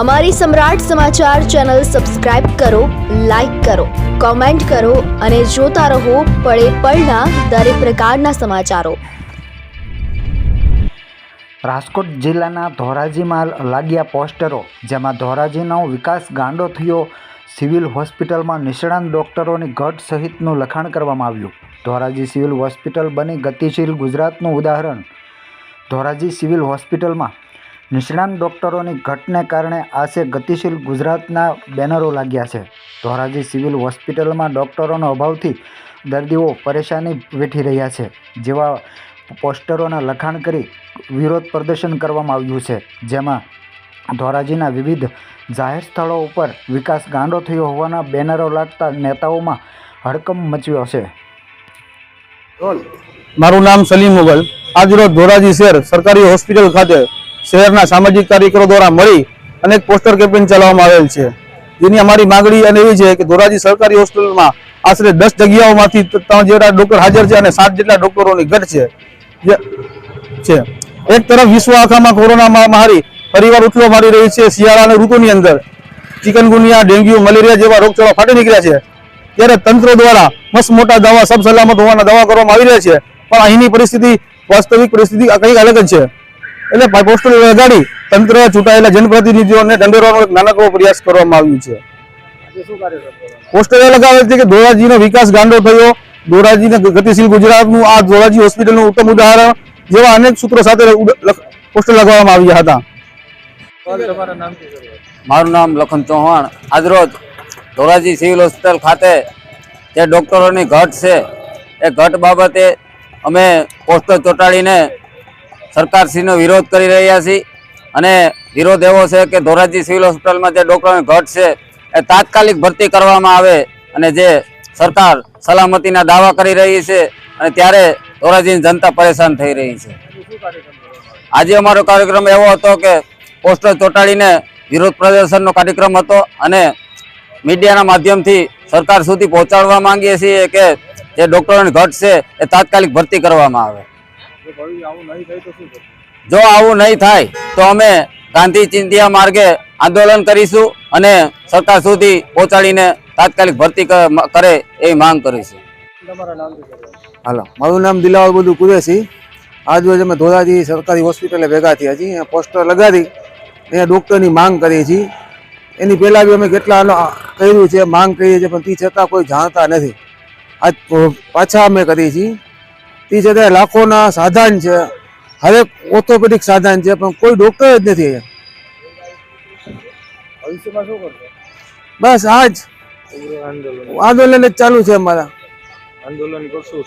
અમારી Samrat Samachar channel subscribe કરો, like કરો, કોમેન્ટ કરો અને જોતા રહો પળે પળના દરેક પ્રકારના સમાચારો. રાજકોટ જિલ્લાના ધોરાજીમાં લાગ્યા પોસ્ટરો, જેમાં ધોરાજીનો વિકાસ ગાંડો થયો, સિવિલ હોસ્પિટલમાં નિષ્ણાંત ડોક્ટરોની ઘટ સહિતનું લખાણ કરવામાં આવ્યું. ધોરાજી સિવિલ હોસ્પિટલ બની ગતિશીલ ગુજરાતનું ઉદાહરણ. ધોરાજી સિવિલ હોસ્પિટલમાં નિષ્ણાંત ડોક્ટરોની ઘટને કારણે આશે ગતિશીલ ગુજરાતના બેનરો લાગ્યા છે. ધોરાજી સિવિલ હોસ્પિટલમાં ડોક્ટરોનો અભાવથી દર્દીઓ પરેશાની વેઠી રહ્યા છે, જેવા પોસ્ટરોના લખાણ કરી વિરોધ પ્રદર્શન કરવામાં આવ્યું છે, જેમાં ધોરાજીના વિવિધ જાહેર સ્થળો ઉપર વિકાસ ગાંડો થયો હોવાના બેનરો લાગતા નેતાઓમાં હડકંપ મચ્યો છે. મારું નામ સલીમ મુગલ. આજરોજ ધોરાજી શહેર સરકારી હોસ્પિટલ ખાતે શહેરના સામાજિક કાર્યકરો દ્વારા મળી અનેક પોસ્ટર કેમ્પેન ચલાવવામાં આવેલ છે. જેની અમારી માંગણી અને એવી છે કે ધોરાજી સરકારી હોસ્પિટલમાં આશરે દસ જગ્યાઓમાંથી ત્રણ જેટલા ડોક્ટર હાજર છે અને સાત જેટલા ડોક્ટરોની ઘટ છે. એક તરફ વિશ્વ આખામાં કોરોના મહામારી ફરીવાર ઉથલો મારી રહી છે શિયાળાની ઋતુની અંદર. ચિકનગુનિયા ડેન્ગ્યુ, મલેરિયા જેવા રોગચાળા ફાટી નીકળ્યા છે. ત્યારે તંત્ર દ્વારા મસ્ત મોટા દવા સબ સલામત હોવાના દવા કરવામાં આવી રહ્યા છે. પણ અહીંની પરિસ્થિતિ વાસ્તવિક પરિસ્થિતિ કંઈક અલગ જ છે. એટલે પોસ્ટર લગાડી તંત્ર ચૂંટાયેલા જનપ્રતિનિધિઓને દંડેરવાનો એક નાનકડો પ્રયાસ કરવામાં આવ્યું છે. પોસ્ટર એ લગાવે છે કે ધોરાજીનો વિકાસ ગાંડો થયો. ધોરાજીને ગતિશીલ ગુજરાતનું આ ધોરાજી હોસ્પિટલનું ઉત્તમ ઉદાહરણ જેવા અનેક સૂત્રો સાથે પોસ્ટર લગાવવામાં આવ્યા હતા. મારું નામ લખન ચૌહાણ. આજરોજ ધોરાજી સિવિલ હોસ્પિટલ ખાતે જે ડૉક્ટરોની ઘટ છે એ ઘટ બાબતે અમે પોસ્ટર ચોંટાડીને સરકારશ્રીનો વિરોધ કરી રહ્યા છીએ અને વિરોધ એવો છે કે ધોરાજી સિવિલ હોસ્પિટલમાં જે ડૉક્ટરોની ઘટ છે એ તાત્કાલિક ભરતી કરવામાં આવે અને જે સરકાર સલામતીના દાવા કરી રહી છે અને ત્યારે ધોરાજીની જનતા પરેશાન થઈ રહી છે. આજે અમારો કાર્યક્રમ એવો હતો કે પોસ્ટર ચોંટાડીને વિરોધ પ્રદર્શનનો કાર્યક્રમ હતો અને મીડિયાના માધ્યમથી સરકાર સુધી પહોંચાડવા માંગીએ છીએ કે જે ડૉક્ટરોની ઘટ છે એ તાત્કાલિક ભરતી કરવામાં આવે. જો આવું નહીં થાય તો અમે ગાંધી ચિંતિયા માર્ગે આંદોલન કરીશું અને સરકાર સુધી પહોંચાડીને તાત્કાલિક ભરતી ક- કરે એ માંગ કરીશું. હાલો મારું નામ દિલાવર બધું કુરેશી. આજ રોજ અમે ધોરાજી સરકારી હોસ્પિટલે ભેગા થયા છીએ અહીંયા પોસ્ટર લગાડી અહીંયા ડૉક્ટરની માંગ કરીએ છીએ. એની પહેલાં બી અમે કેટલા કર્યું છે માંગ કરીએ છીએ પણ તે છતાં કોઈ જાણતા નથી. આજ પાછા અમે કરીએ છીએ. તે જગ્યાએ લાખોના સાધન છે. હરેક ઓર્થોપેડિક સાધન છે પણ કોઈ ડૉક્ટર જ નથી અહીંયા. બસ આજ. આંદોલન. જ ચાલુ છે અમારા. આંદોલન કરશું